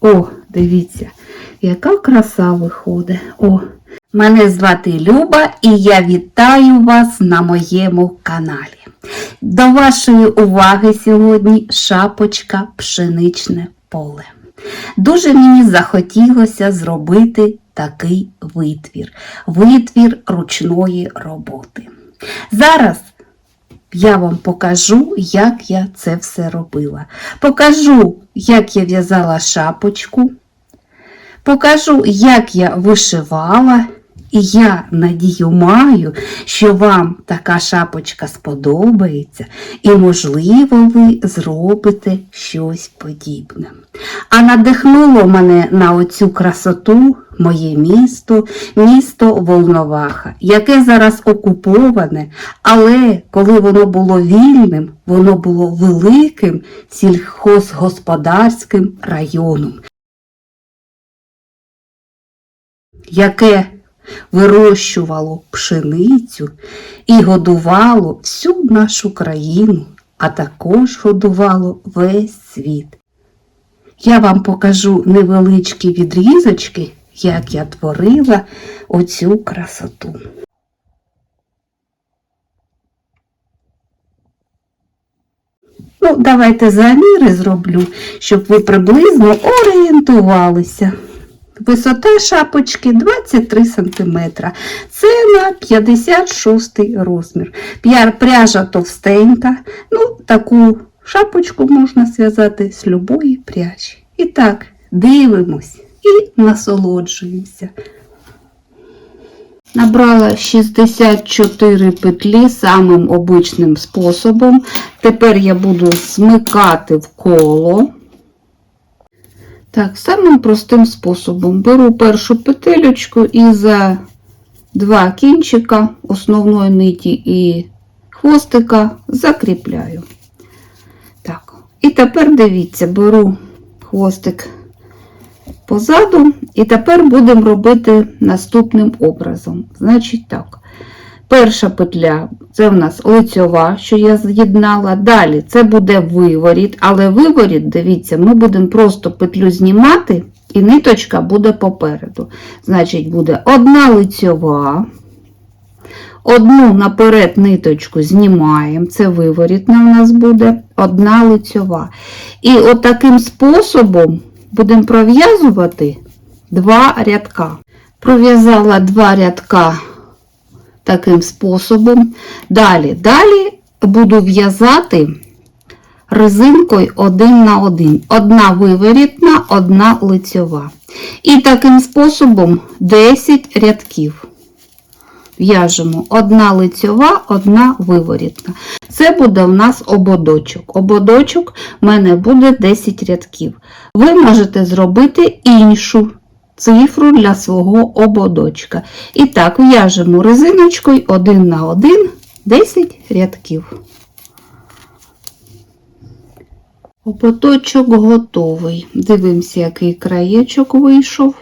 О, дивіться, яка краса виходить. О, мене звати Люба і я вітаю вас на моєму каналі. До вашої уваги сьогодні шапочка пшеничне поле. Дуже мені захотілося зробити такий витвір, витвір ручної роботи. Зараз я вам покажу, як я це все робила. Покажу, як я в'язала шапочку. Покажу, як я вишивала. І я надію маю, що вам така шапочка сподобається, і, можливо, ви зробите щось подібне. А надихнуло мене на оцю красоту моє місто, місто Волноваха, яке зараз окуповане, але коли воно було вільним, воно було великим сільхозгосподарським районом, яке вирощувало пшеницю і годувало всю нашу країну, а також годувало весь світ. Я вам покажу невеличкі відрізочки, як я творила оцю красоту. Ну, давайте заміри зроблю, щоб ви приблизно орієнтувалися. Висота шапочки 23 см. Це на 56 розмір. П'яр пряжа товстенька. Ну, таку шапочку можна зв'язати з любої пряжі. І так, дивимось і насолоджуємося. Набрала 64 петлі самим обичним способом. Тепер я буду смикати в коло. Так, самим простим способом беру першу петелечку і за два кінчика основної ниті і хвостика закріпляю. Так, і тепер дивіться, беру хвостик позаду, і тепер будемо робити наступним образом. Значить так. Перша петля це в нас лицьова, що я з'єднала. Далі це буде виворіт, але виворіт, дивіться, ми будемо просто петлю знімати, і ниточка буде попереду. Значить, буде одна лицьова, одну наперед ниточку знімаємо, це виворітна в нас буде, одна лицьова. І от способом будемо пров'язувати два рядка. Пров'язала два рядка таким способом. Далі, далі буду в'язати резинкою один на один. Одна виворітна, одна лицьова. І таким способом 10 рядків. В'яжемо одна лицьова, одна виворітна. Це буде у нас ободочок. Ободочок в мене буде 10 рядків. Ви можете зробити іншу цифру для свого ободочка. І так, в'яжемо резиночкою один на один 10 рядків. Ободочок готовий. Дивимося, який краєчок вийшов.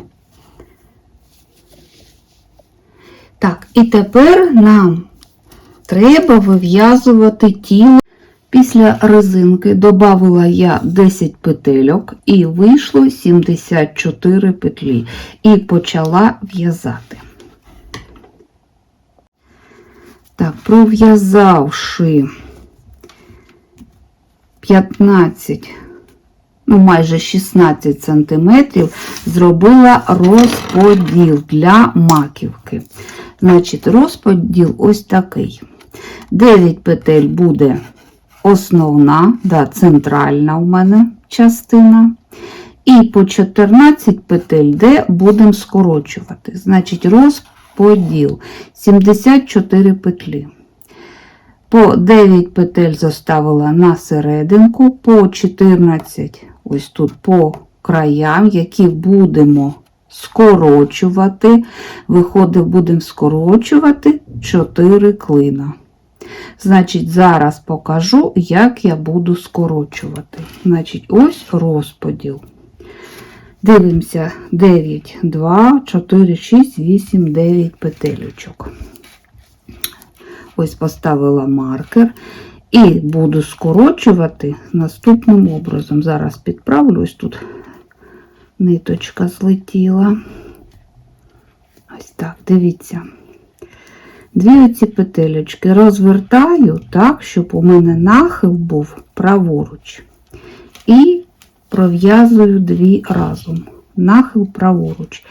Так, і тепер нам треба вив'язувати тіло. Після резинки додала я 10 петельок і вийшло 74 петлі. І почала в'язати. Так, пров'язавши 15, ну майже 16 сантиметрів, зробила розподіл для маківки. Значить, розподіл ось такий. 9 петель буде основна, да, центральна у мене частина. І по 14 петель, де будемо скорочувати. Значить, розподіл 74 петлі. По 9 петель заставила на серединку, по 14 ось тут по краям, які будемо скорочувати. Виходить, будемо скорочувати 4 клина. Значить, зараз покажу, як я буду скорочувати. Значить, ось розподіл. Дивимося 9, 2, 4, 6, 8, 9 петелючок. Ось поставила маркер. І буду скорочувати наступним образом. Зараз підправлю ось тут ниточка злетіла. Ось так, дивіться. Дві оці петелечки розвертаю так, щоб у мене нахил був праворуч. І пров'язую дві разом. Нахил праворуч.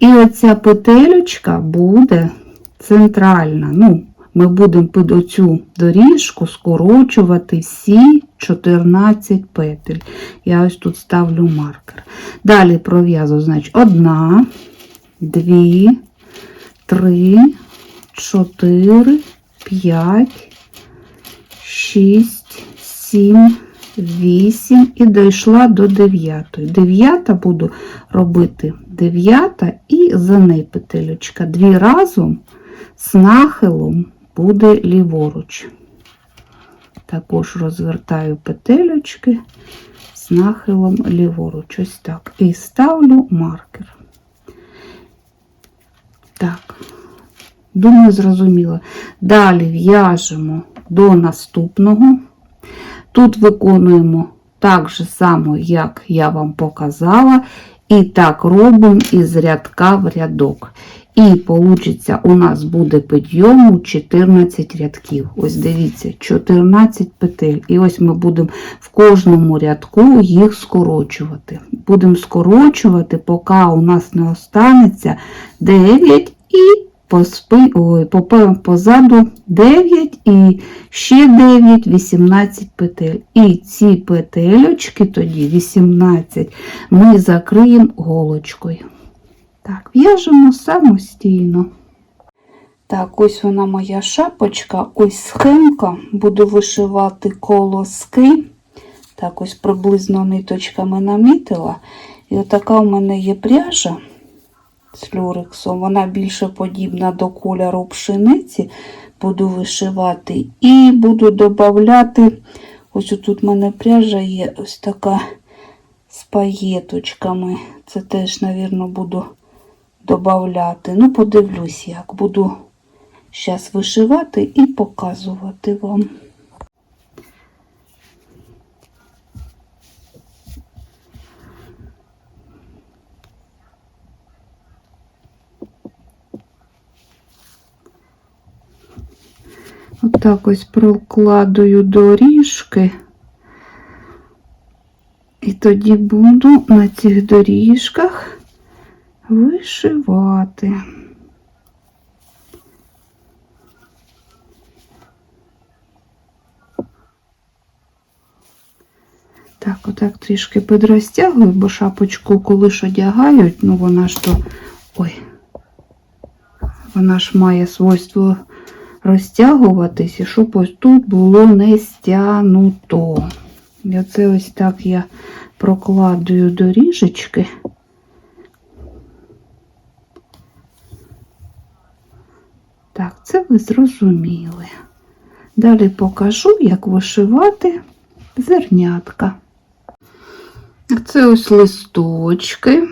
І оця петелечка буде центральна. Ну, ми будемо під оцю доріжку скорочувати всі 14 петель. Я ось тут ставлю маркер. Далі пров'язую, значить, одна, дві, три, чотири, п'ять, шість, сім, вісім і дійшла до дев'ятої. Дев'ята буду робити дев'ята і за неї петелючка. Дві разом з нахилом буде ліворуч. Також розвертаю петелючки з нахилом ліворуч. Ось так. І ставлю маркер. Так, думаю, зрозуміло. Далі в'яжемо до наступного. Тут виконуємо так же само, як я вам показала. І так робимо із рядка в рядок. І вийде, у нас буде підйому 14 рядків. Ось дивіться, 14 петель. І ось ми будемо в кожному рядку їх скорочувати. Будемо скорочувати, поки у нас не останеться 9 і позаду 9 і ще 9, 18 петель. І ці петельочки тоді 18 ми закриємо голочкою. Так, в'яжемо самостійно. Так, ось вона моя шапочка, ось схемка. Буду вишивати колоски. Так, ось приблизно ниточками намітила. І отака у мене є пряжа з люрексом. Вона більше подібна до кольору пшениці. Буду вишивати. І буду додати, ось тут в мене пряжа є ось така з паєточками. Це теж, мабуть, буду додати. Ну, подивлюсь, як буду зараз вишивати і показувати вам. Отак ось прокладую доріжки. І тоді буду на цих доріжках вишивати. Так, отак трішки підрозтягую, бо шапочку, коли ж одягають, ну вона ж то. Ой, вона ж має свойство розтягуватись, і щоб ось тут було не стягнуто. І оце ось так я прокладую доріжечки. Так, це ви зрозуміли. Далі покажу, як вишивати зернятка. Це ось листочки.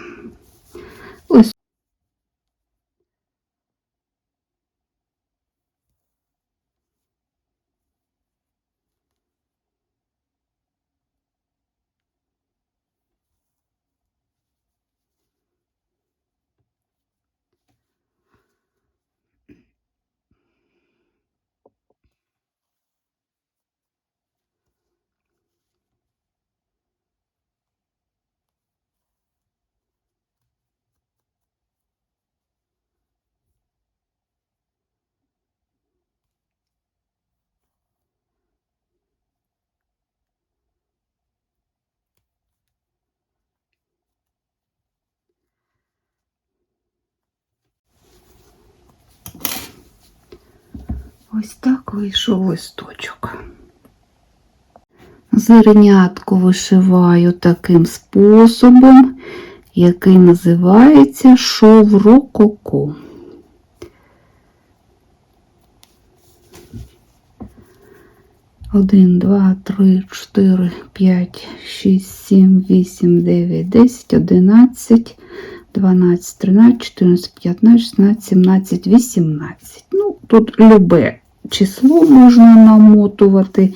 Ось так вийшов листочок. Зернятку вишиваю таким способом, який називається шов рококо. Один, два, три, чотири, п'ять, шість, сім, вісім, дев'ять, десять, одинадцять, дванадцять, тринадцять, чотирнадцять, п'ятнадцять, шістнадцять, сімнадцять, вісімнадцять. Ну, тут любе число можна намотувати,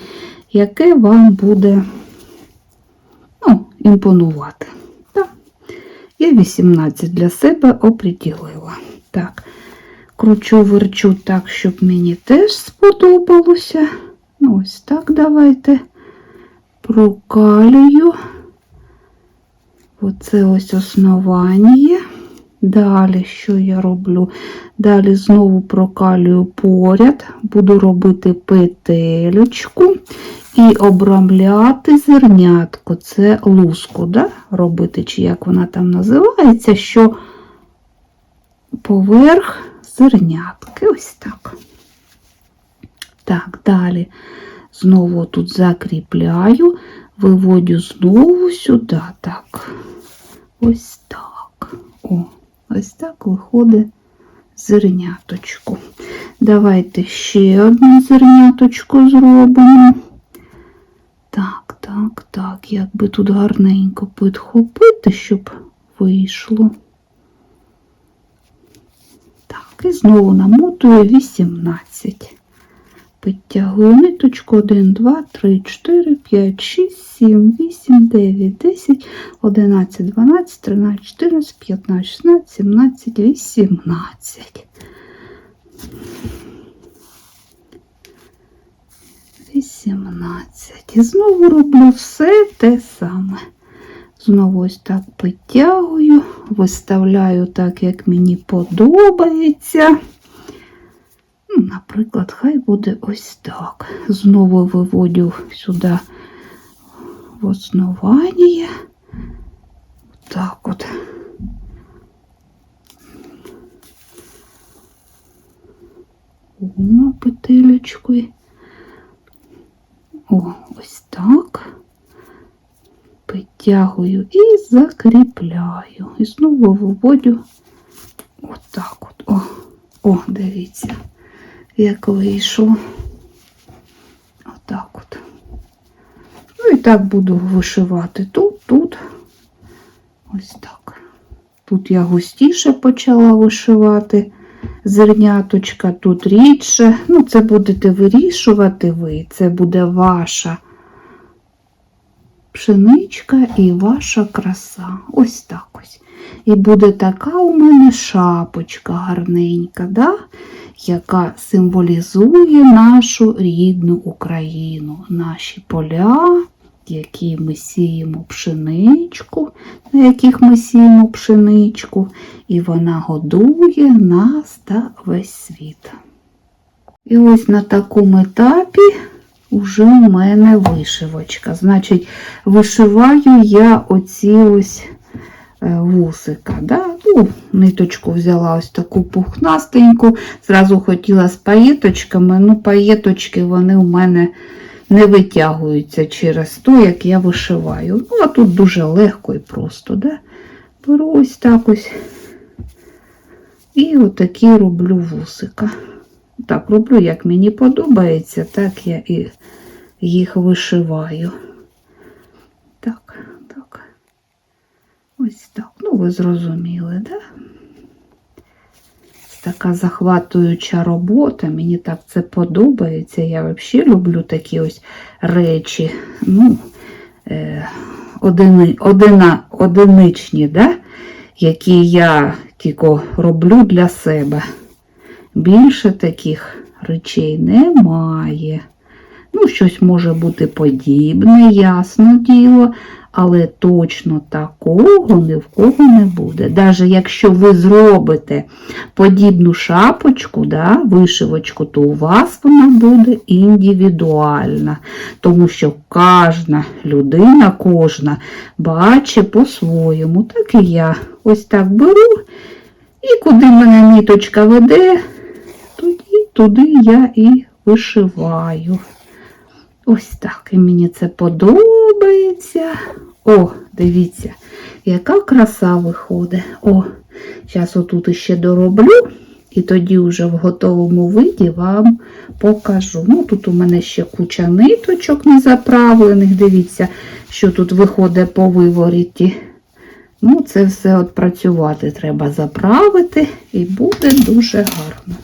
яке вам буде ну, імпонувати. Так. 18 для себе оприділила. Так, кручу, верчу так, щоб мені теж сподобалося. Ну, ось так давайте прокалюю. Оце ось основання. Далі, що я роблю? Далі знову прокалюю поряд, буду робити петелечку і обрамляти зернятко. Це луску, да? робити, чи як вона там називається, що поверх зернятки. Ось так. Так, далі знову тут закріпляю, виводю знову сюди. Так. Ось так. О, ось так виходить зерняточку. Давайте ще одне зерняточко зробимо. Так, так, так, як би тут гарненько підхопити, щоб вийшло. Так, і знову намотую 18. Підтягую ниточку 1, 2, 3, 4, 5, 6, 7, 8, 9, 10, 11, 12, 13, 14, 15, 16, 17, 18. 18. І знову роблю все те саме. Знову ось так підтягую, виставляю так, як мені подобається. Ну, Наприклад, хай буде ось так. Знову виводю сюди в основання. Так от. О, петелечкою. О, ось так. Підтягую і закріпляю. І знову виводю отак от. О, о, дивіться, як вийшло. Отак от. Ну і так буду вишивати тут, тут. Ось так. Тут я густіше почала вишивати зерняточка, тут рідше. Ну, це будете вирішувати ви. Це буде ваша пшеничка і ваша краса. Ось так ось. І буде така у мене шапочка гарненька, да? Яка символізує нашу рідну Україну, наші поля, які ми сіємо пшеничку, на яких ми сіємо пшеничку, і вона годує нас та весь світ. І ось на такому етапі вже у мене вишивочка. Значить, вишиваю я оці ось е, вусика. Да? Ну, ниточку взяла ось таку пухнастеньку. Зразу хотіла з паєточками, ну паєточки вони у мене не витягуються через то, як я вишиваю. Ну, а тут дуже легко і просто. Да? Беру ось так ось. І отакі роблю вусика. Так, роблю, як мені подобається, так я і їх вишиваю. Так. Ось так. Ну, ви зрозуміли, да? Така захватуюча робота. Мені так це подобається. Я взагалі люблю такі ось речі. Ну, е, одини, одина, одиничні, да? які я тільки роблю для себе. Більше таких речей немає. Ну, щось може бути подібне, ясно діло, але точно такого ні в кого не буде. Навіть якщо ви зробите подібну шапочку, да, вишивочку, то у вас вона буде індивідуальна. Тому що кожна людина, кожна бачить по-своєму. Так і я ось так беру, і куди мене ніточка веде, тоді туди я і вишиваю. Ось так. І мені це подобається. О, дивіться, яка краса виходить. О, зараз отут іще дороблю, і тоді вже в готовому виді вам покажу. Ну, тут у мене ще куча ниточок незаправлених. Дивіться, що тут виходить по виворіті. Ну, це все от працювати треба заправити, і буде дуже гарно.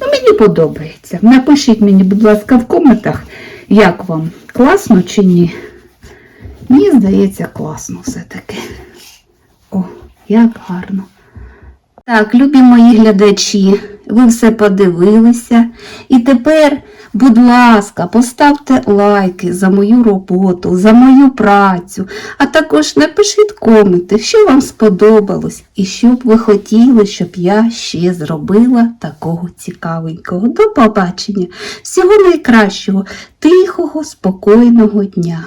Ну, мені подобається. Напишіть мені, будь ласка, в коментах, як вам класно чи ні. Мені здається, класно все-таки. О, як гарно. Так, любі мої глядачі, ви все подивилися. І тепер, будь ласка, поставте лайки за мою роботу, за мою працю, а також напишіть коменти, що вам сподобалось і що б ви хотіли, щоб я ще зробила такого цікавенького. До побачення! Всього найкращого, тихого, спокійного дня!